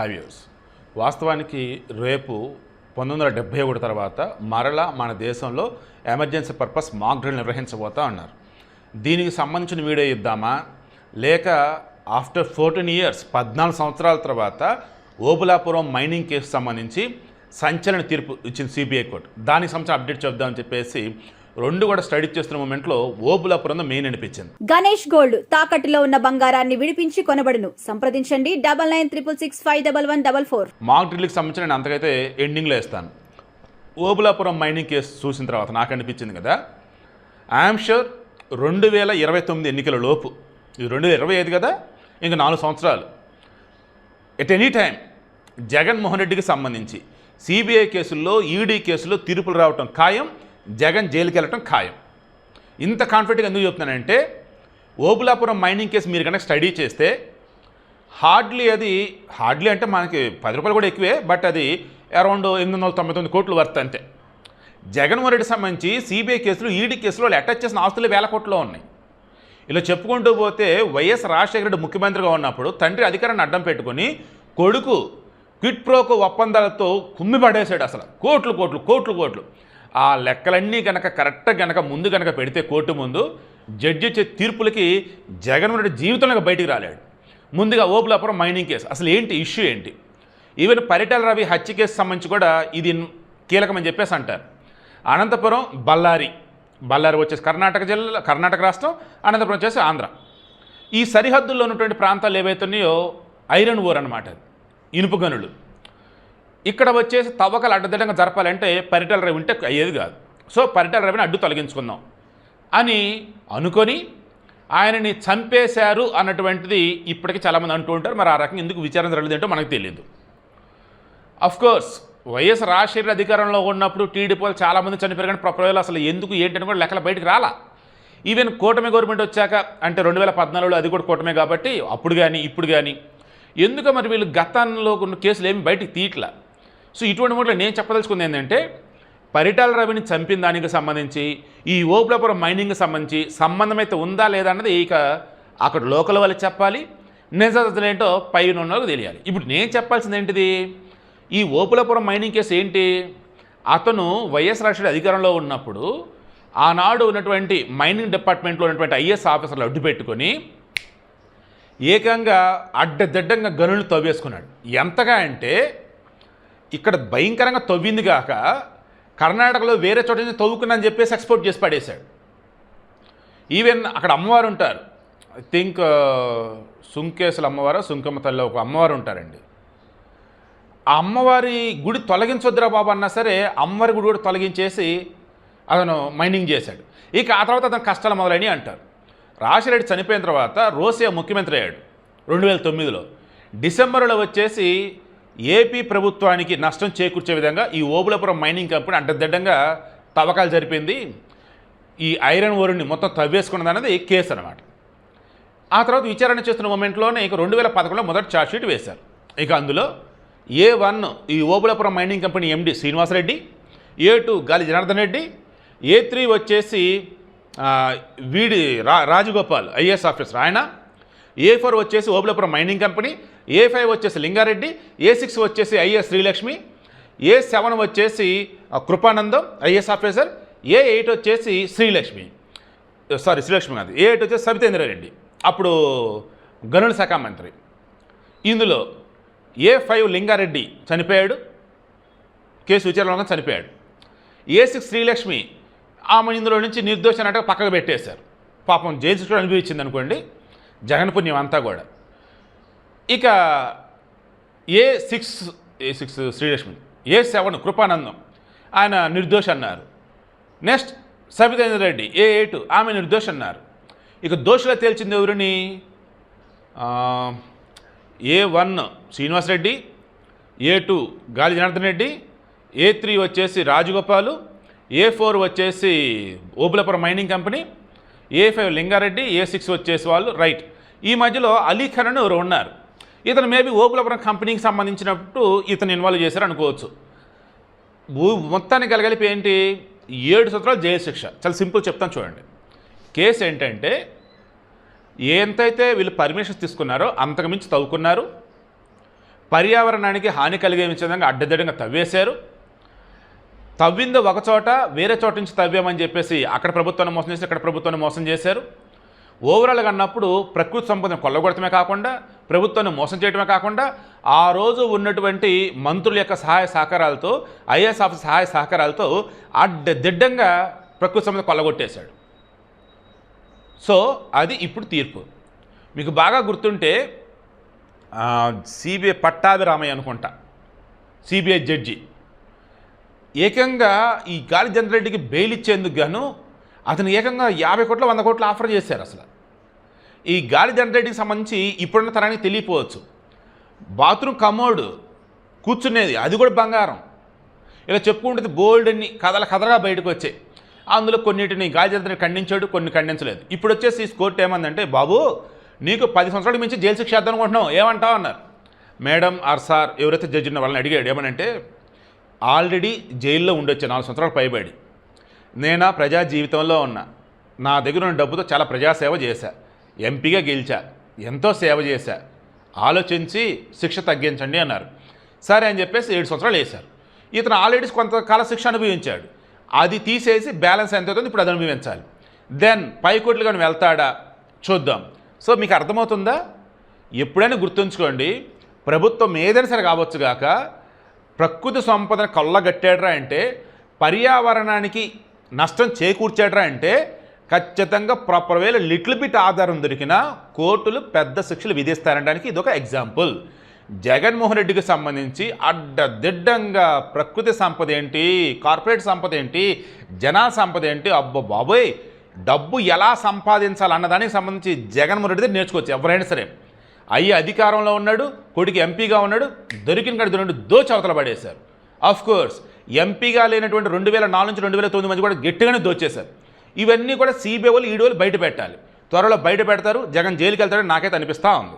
హైవ్యూస్ వాస్తవానికి రేపు పంతొమ్మిది వందల డెబ్బై ఒకటి తర్వాత మరలా మన దేశంలో ఎమర్జెన్సీ పర్పస్ మాక్ డ్రిల్ నిర్వహించబోతా ఉన్నారు దీనికి సంబంధించిన వీడియో ఇద్దామా? లేక ఆఫ్టర్ ఫోర్టీన్ ఇయర్స్ పద్నాలుగు సంవత్సరాల తర్వాత ఓబులాపురం మైనింగ్ కేసు సంబంధించి సంచలన తీర్పు ఇచ్చింది సిబిఐ కోర్టు. దానికి సంబంధించిన అప్డేట్ చెప్దామని చెప్పేసి రెండు కూడా స్టడీ చేస్తున్న మూమెంట్లో ఓబులాపురం మెయిన్ అనిపించింది. గణేష్ గోల్డ్ తాకట్టులో ఉన్న బంగారాన్ని విడిపించి కొనబడును. సంప్రదించండి double nine triple six five double one double four mock డ్రిల్కి సంబంధించిన నేను అంతకైతే ఎండింగ్లో ఇస్తాను ఓబులాపురం మైనింగ్ కేసు చూసిన తర్వాత నాకు అనిపించింది కదా. ఐఎమ్ షూర్ రెండు వేల ఇరవై తొమ్మిది ఎన్నికల లోపు ఇది రెండు వేల ఇరవై ఐదు కదా ఇంకా నాలుగు సంవత్సరాలు. ఎట్ ఎనీ టైం జగన్మోహన్ రెడ్డికి సంబంధించి సిబిఐ కేసుల్లో ఈడీ కేసుల్లో తీర్పులు రావటం ఖాయం. జగన్ జైలుకి వెళ్ళటం ఖాయం. ఇంత కాన్ఫిడెంట్గా ఎందుకు చెప్తున్నానంటే ఓబులాపురం మైనింగ్ కేసు మీరు కనుక స్టడీ చేస్తే హార్డ్లీ అది హార్డ్లీ అంటే మనకి పది రూపాయలు కూడా ఎక్కువే బట్ అది అరౌండ్ ఎనిమిది వందల తొంభై తొమ్మిది కోట్లు వర్త్ అంతే. జగన్మోహన్ రెడ్డి సంబంధించి సిబిఐ కేసులు ఈడీ కేసులు వాళ్ళు అటాచ్ చేసిన ఆస్తులు వేల కోట్లో ఉన్నాయి. ఇలా చెప్పుకుంటూ పోతే వైఎస్ రాజశేఖర రెడ్డి ముఖ్యమంత్రిగా ఉన్నప్పుడు తండ్రి అధికారాన్ని అడ్డం పెట్టుకొని కొడుకు క్విట్ ప్రోకో ఒప్పందాలతో కుమ్మి పడేశాడు అసలు. కోట్లు కోట్లు కోట్లు కోట్లు. ఆ లెక్కలన్నీ కనుక కరెక్ట్గా కనుక ముందు కనుక పెడితే కోర్టు ముందు జడ్జి వచ్చే తీర్పులకి జగన్మోహన్ రెడ్డి జీవితంలో బయటికి రాలేడు. ముందుగా ఓపులాపురం మైనింగ్ కేసు. అసలు ఏంటి ఇష్యూ ఏంటి? ఈవెన్ పరిటాల రవి హత్య కేసు సంబంధించి కూడా ఇది కీలకమని చెప్పేసి అంటారు. అనంతపురం బళ్ళారి. బళ్ళారి వచ్చేసి కర్ణాటక జిల్లా కర్ణాటక రాష్ట్రం అనంతపురం వచ్చేసి ఆంధ్ర. ఈ సరిహద్దుల్లో ఉన్నటువంటి ప్రాంతాలు ఏవైతున్నాయో ఐరన్ ఓర్ అనమాట ఇనుపు గనులు. ఇక్కడ వచ్చేసి తవ్వకాలు అడ్డదిడ్డంగా జరపాలంటే పరిటాల రవి ఉంటే అయ్యేది కాదు. సో పరిటాల రవిని అడ్డు తొలగించుకుందాం అని అనుకొని ఆయనని చంపేశారు అన్నటువంటిది ఇప్పటికీ చాలామంది అంటూ ఉంటారు. మరి ఆ రకంగా ఎందుకు విచారణ జరగలేదేంటో మనకు తెలియదు కోర్స్ వైఎస్ రాజశేఖర అధికారంలో ఉన్నప్పుడు టీడీపీ వాళ్ళు చాలామంది చనిపోయారు కానీ ప్రపోజల్ అసలు ఎందుకు ఏంటని కూడా లెక్కలు బయటకు రాలా. ఈవెన్ కూటమి గవర్నమెంట్ వచ్చాక అంటే రెండు వేల పద్నాలుగులో అది కూడా కూటమే కాబట్టి అప్పుడు కానీ ఇప్పుడు కానీ ఎందుకు మరి వీళ్ళు గతంలో ఉన్న కేసులు ఏమి బయటికి తీయట్లా. సో ఇటువంటి మూట్లో నేను చెప్పదలుచుకుంది ఏంటంటే పరిటాల రవిని చంపిన దానికి సంబంధించి ఈ ఓపులపురం మైనింగ్కి సంబంధించి సంబంధం అయితే ఉందా లేదా అన్నది ఇక అక్కడ లోకల్ వాళ్ళకి చెప్పాలి నిజాలు ఏంటో పైన ఉన్న వాళ్ళకి తెలియాలి. ఇప్పుడు నేను చెప్పాల్సింది ఏంటిది? ఈ ఓపులపురం మైనింగ్ కేసు ఏంటి? అతను వైఎస్ రాష్ట్ర అధికారంలో ఉన్నప్పుడు ఆనాడు ఉన్నటువంటి మైనింగ్ డిపార్ట్మెంట్లో ఉన్నటువంటి ఐఎస్ ఆఫీసర్లు అడ్డు పెట్టుకొని ఏకంగా అడ్డదిడ్డంగా గనులు తవ్వేసుకున్నాడు. ఎంతగా అంటే ఇక్కడ భయంకరంగా తవ్వింది కాక కర్ణాటకలో వేరే చోట నుంచి తవ్వుకున్నాను చెప్పేసి ఎక్స్పోర్ట్ చేసి పడేశాడు. ఈవెన్ అక్కడ అమ్మవారు ఉంటారు. ఐ థింక్ uh, సుంకేశుల అమ్మవారు సుంకమ్మ తల్లి ఒక అమ్మవారు ఉంటారండి. ఆ అమ్మవారి గుడి తొలగించొద్దురా బాబు అన్నా సరే అమ్మవారి గుడి కూడా తొలగించేసి అతను మైనింగ్ చేశాడు. ఇక ఆ తర్వాత అతను కష్టాలు మొదలైనవి అంటారు. రాజశిరెడ్డి చనిపోయిన తర్వాత రోసియా ముఖ్యమంత్రి అయ్యాడు. రెండు వేల తొమ్మిదిలో. డిసెంబర్లో వచ్చేసి ఏపీ ప్రభుత్వానికి నష్టం చేకూర్చే విధంగా ఈ ఓబులపురం మైనింగ్ కంపెనీ అడ్డదిడ్డంగా తవ్వకాలు జరిపింది. ఈ ఐరన్ ఓరుని మొత్తం తవ్వేసుకున్నది అనేది కేసు అనమాట ఆ తర్వాత విచారణ చేస్తున్న మూమెంట్లోనే ఇక రెండు వేల పదకొండులో మొదటి ఛార్జ్షీట్ వేశారు. ఇక అందులో ఏ వన్ ఈ Obulapuram mining company MD Srinivasa Reddy A two Gali Janardhan Reddy A three వచ్చేసి వీడి రా రాజగోపాల్ ఐఏఎస్ ఆఫీసర్ ఆయన ఏ ఫోర్ వచ్చేసి Obulapuram mining company A five వచ్చేసి లింగారెడ్డి ఏ సిక్స్ వచ్చేసి ఐఎస్ శ్రీలక్ష్మి ఏ సెవెన్ వచ్చేసి Kripanandam IAS officer A eight వచ్చేసి Srilakshmi. Sorry Srilakshmi కాదు. ఏ ఎయిట్ వచ్చేసి సబితేంద్రారెడ్డి అప్పుడు గనుల శాఖ మంత్రి. ఇందులో ఏ ఫైవ్ లింగారెడ్డి చనిపోయాడు. కేసు విచారణ చనిపోయాడు. ఏ సిక్స్ శ్రీలక్ష్మి ఆమె ఇందులో నుంచి నిర్దోష అన్నట్టుగా పక్కకు పెట్టేశారు. పాపం జైలు శిక్ష కూడా అనుభవించింది అనుకోండి జగన్ పుణ్యం అంతా కూడా. ఇక A six A six Srilakshmi A seven Kripanandam ఆయన నిర్దోష అన్నారు. Next Sabitha Indra Reddy A eight ఆమె నిర్దోష అన్నారు. ఇక దోషులు తేల్చింది ఎవరిని? A one Srinivasa Reddy A two Gali Janardhan Reddy A three వచ్చేసి రాజగోపాలు ఏ ఫోర్ వచ్చేసి Obulapuram mining company A five Linga Reddy A six వచ్చేసి వాళ్ళు రైట్. ఈ మధ్యలో అలీ అని ఎవరు ఉన్నారు. ఇతను మేబీ ఓబులపురం కంపెనీకి సంబంధించినప్పుడు ఇతను ఇన్వాల్వ్ చేశారు అనుకోవచ్చు. భూ మొత్తానికి కలగలిపి ఏంటి? ఏడు సంవత్సరాలు జైలు శిక్ష. చాలా సింపుల్ చెప్తాను చూడండి. కేసు ఏంటంటే ఎంతైతే వీళ్ళు పర్మిషన్స్ తీసుకున్నారో అంతకుమించి తవ్వుకున్నారు. పర్యావరణానికి హాని కలిగే విధంగా అడ్డదిడంగా తవ్వేశారు. తవ్వింది ఒక చోట వేరే చోట నుంచి తవ్వామని చెప్పేసి అక్కడ ప్రభుత్వాన్ని మోసం చేసి ఇక్కడ ప్రభుత్వాన్ని మోసం చేశారు. ఓవరాల్గా అన్నప్పుడు ప్రకృతి సంపదను కొల్లగొడటమే కాకుండా ప్రభుత్వాన్ని మోసం చేయడమే కాకుండా ఆ రోజు ఉన్నటువంటి మంత్రుల యొక్క సహాయ సహకారాలతో ఐఏఎస్ ఆఫీస్ సహాయ సహకారాలతో అడ్డదిడ్డంగా ప్రకృతి సంపద కొల్లగొట్టేశాడు. సో అది ఇప్పుడు తీర్పు. మీకు బాగా గుర్తుంటే సిబిఐ పట్టాభిరామయ్య అనుకుంటా. CBI judge. ఏకంగా ఈ గాలి జనరెడ్డికి బెయిల్ ఇచ్చేందుకు గాను అతను ఏకంగా యాభై కోట్ల వంద కోట్లు ఆఫర్ చేశారు అసలు. ఈ గాలి జనరెడ్డికి సంబంధించి ఇప్పుడున్న తరానికి తెలియపోవచ్చు. బాత్రూమ్ కమోడ్ కూర్చునేది అది కూడా బంగారం. ఇలా చెప్పుకుంటే బోల్డ్ అన్ని కథల కథలుగా బయటకు వచ్చాయి. అందులో కొన్నిటిని గాలి జనరెడ్డి ఖండించాడు కొన్ని ఖండించలేదు. ఇప్పుడు వచ్చేసి కోర్టు ఏమందంటే బాబు నీకు పది సంవత్సరాల మించి జైలు శిక్ష వేద్దాం అనుకుంటున్నావు. ఏమంటావు అన్నారు మేడం ఆర్ సార్ ఎవరైతే జడ్జి ఉన్న వాళ్ళని అడిగాడు ఏమనంటే ఆల్రెడీ జైల్లో ఉండొచ్చు నాలుగు సంవత్సరాలు పైబడి. నేను ప్రజా జీవితంలో ఉన్నా నా దగ్గర ఉన్న డబ్బుతో చాలా ప్రజాసేవ చేశా ఎంపీగా గెలిచా ఎంతో సేవ చేశా. ఆలోచించి శిక్ష తగ్గించండి అన్నారు. సరే అని చెప్పేసి ఏడు సంవత్సరాలు వేశారు. ఇతను ఆల్రెడీ కొంతకాల శిక్ష అనుభవించాడు. అది తీసేసి బ్యాలెన్స్ ఎంత అవుతుంది ఇప్పుడు అది అనుభవించాలి. దెన్ పై కోట్లు కానీ వెళ్తాడా? చూద్దాం. సో మీకు అర్థమవుతుందా? ఎప్పుడైనా గుర్తుంచుకోండి ప్రభుత్వం ఏదైనా సరే కావచ్చు కాక ప్రకృతి సంపదను కొల్లగట్టాడ్రా అంటే పర్యావరణానికి నష్టం చేకూర్చాడ్రా అంటే ఖచ్చితంగా ప్రాపర్ వేలో లిటిల్ బిట్ ఆధారం దొరికినా కోర్టులు పెద్ద శిక్షలు విధిస్తారనడానికి ఇది ఒక ఎగ్జాంపుల్. జగన్మోహన్ రెడ్డికి సంబంధించి అడ్డదిడ్డంగా ప్రకృతి సంపద ఏంటి కార్పొరేట్ సంపద ఏంటి జనా సంపద ఏంటి అబ్బో బాబోయ్! డబ్బు ఎలా సంపాదించాలన్నదానికి సంబంధించి జగన్మోహన్ రెడ్డి నేర్చుకోవచ్చు ఎవరైనా సరే. అయ్యి అధికారంలో ఉన్నాడు కొడుకు ఎంపీగా ఉన్నాడు దొరికిన కాడ దొరికి దోచవతల పడేశారు. ఆఫ్ కోర్స్ ఎంపీగా లేనటువంటి రెండు వేల నాలుగు నుంచి రెండు వేల తొమ్మిది మంది కూడా గట్టిగానే దోచేశారు. ఇవన్నీ కూడా సిబిఐ వాళ్ళు ఈడీ వాళ్ళు బయట పెట్టాలి. త్వరలో బయట పెడతారు జగన్ జైలుకి వెళ్తాడని నాకైతే అనిపిస్తూ ఉంది.